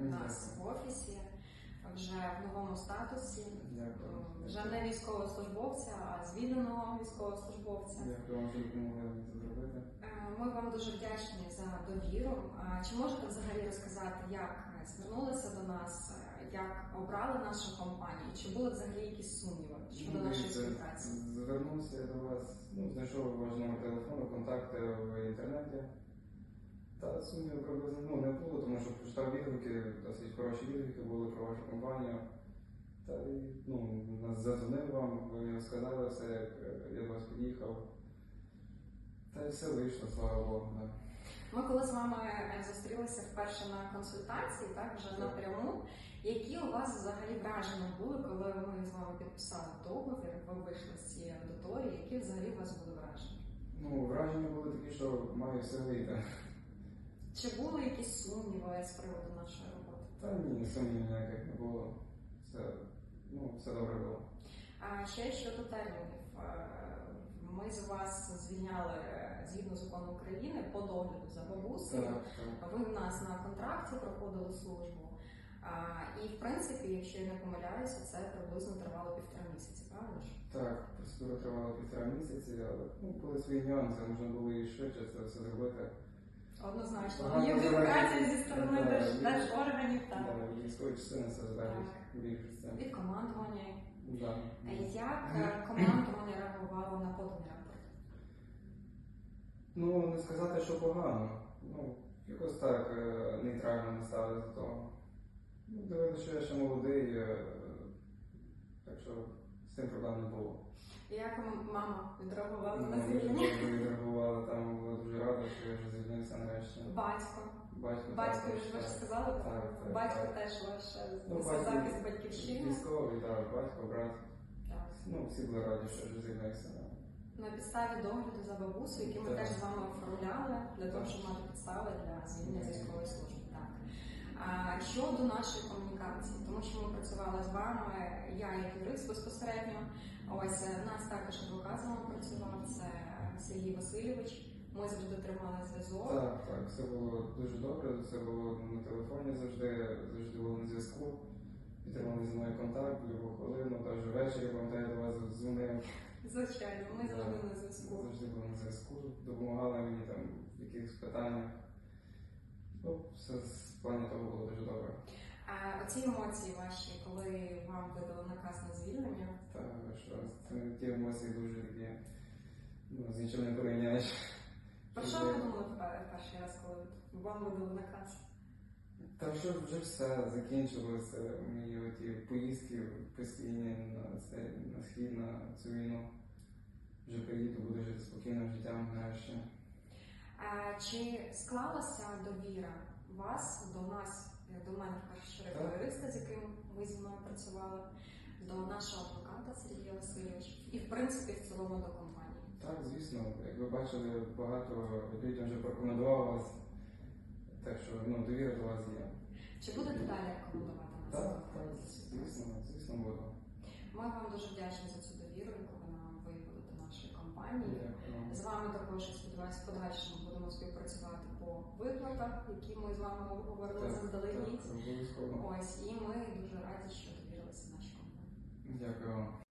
у нас в офісі вже в новому статусі, Дякую. вже не військовослужбовця, а звільненого військовослужбовця. Дякую вам за допомогу зробити. Е, ми вам дуже вдячні за довіру. Е, чи можете взагалі розказати, як звернулися до нас, е, як обрали нашу компанію? Чи були взагалі якісь сумніви щодо ну, нашої співпраці? Звернувся до вас, ну знайшов ваш номер телефону, контакти в інтернеті. Та сумнівів приблизно ну, не було, тому що прочитав відгуки, досить хороші відгуки були про вашу компанію. Та й ну, нас задзвонив вам, ви сказали все, як я до вас під'їхав. Та й все вийшло, слава Богу. Да. Ми коли з вами е, зустрілися вперше на консультації, так вже Так. напряму. Які у вас взагалі враження були, коли ми з вами підписали договір? Ви вийшли з цієї аудиторії? Які взагалі у вас були враження? Ну, враження були такі, що має все вийти. Чи були якісь сумніви з приводу нашої роботи? Та ні, сумнівів ніяких не було. Все, ну, все добре було. А ще щодо термінів. Е, Ми з вас звільняли е, згідно закону України по догляду за бабусею. Ви в нас на контракті проходили службу. А, і в принципі, якщо я не помиляюся, це приблизно тривало півтора місяці, правильно ж? Так, процедура тривала півтора місяці, але ну, були свої нюанси, можна було і швидше це все зробити. Однозначно. Є бюрократія зі сторони держорганів та Да, військові частини це залежить від командування. Як е, командування реагувало на поданий рапорт? Ну, не сказати, що погано. Ну, якось так е, нейтрально не ставили до того. Ну, дивилися, що я ще молодий, е, так що з цим проблем не було. Як мама відреагувала на звільнення? добре відреагували, там була дуже рада, що я вже звільнився нарешті. Батько. Батько, Батько, також, ви ж так. сказали, Так, так, батько так. теж ваш е, Ну, батько- захист батьківщини. Військовий, так, батько, брат. Так. Ну, всі були раді, що вже звільнився. На підставі догляду за бабусею, які ми Так. теж з вами оформляли для того, щоб мати підстави для звільнення з військової служби. Так. Щодо нашої комунікації, тому що ми працювали з вами, я як юрист безпосередньо. Ось е, нас також адвокат з вами працював, це Сергій Васильович. Ми завжди тримали зв'язок. Так, так, все було дуже добре, все було на телефоні завжди, завжди було на зв'язку. Підтримали зі мною контакт, любу хвилину, навіть ввечері, пам'ятаю, до вас дзвонив. Звичайно, ми завжди на зв'язку. Завжди були на зв'язку, допомагали мені там в якихось питаннях. Ну, все плані того було дуже добре. А оці емоції ваші, коли вам видали наказ на звільнення, Та що ті емоції дуже такі, ну, з нічим не порівняєш. про що ви думали перший раз, коли вам видали наказ? Та що вже все закінчилося, мої ті поїздки постійні на, це, на схід, на цю війну. Вже приїду, буду жити спокійним життям. А, чи склалася довіра вас до нас, як до мене першу юриста, з яким ви зі мною працювали, до нашого адвоката Сергія Васильовича і в принципі в цілому до компанії? Так, звісно, як ви бачили, багато людям вже порекомендував вас. Так що ну, довіра до вас є. Чи будете далі рекомендувати нас? Так, так, звісно, звісно буду. Ми вам дуже вдячні за цю довіру, яку ви нам нашої компанії. Дякую. З вами також я сподіваюся, в подальшому будемо співпрацювати по виплатах, які ми з вами обговорили Так, заздалегідь. Ось і ми дуже раді, що довірилися нашій компанії. Дякую вам.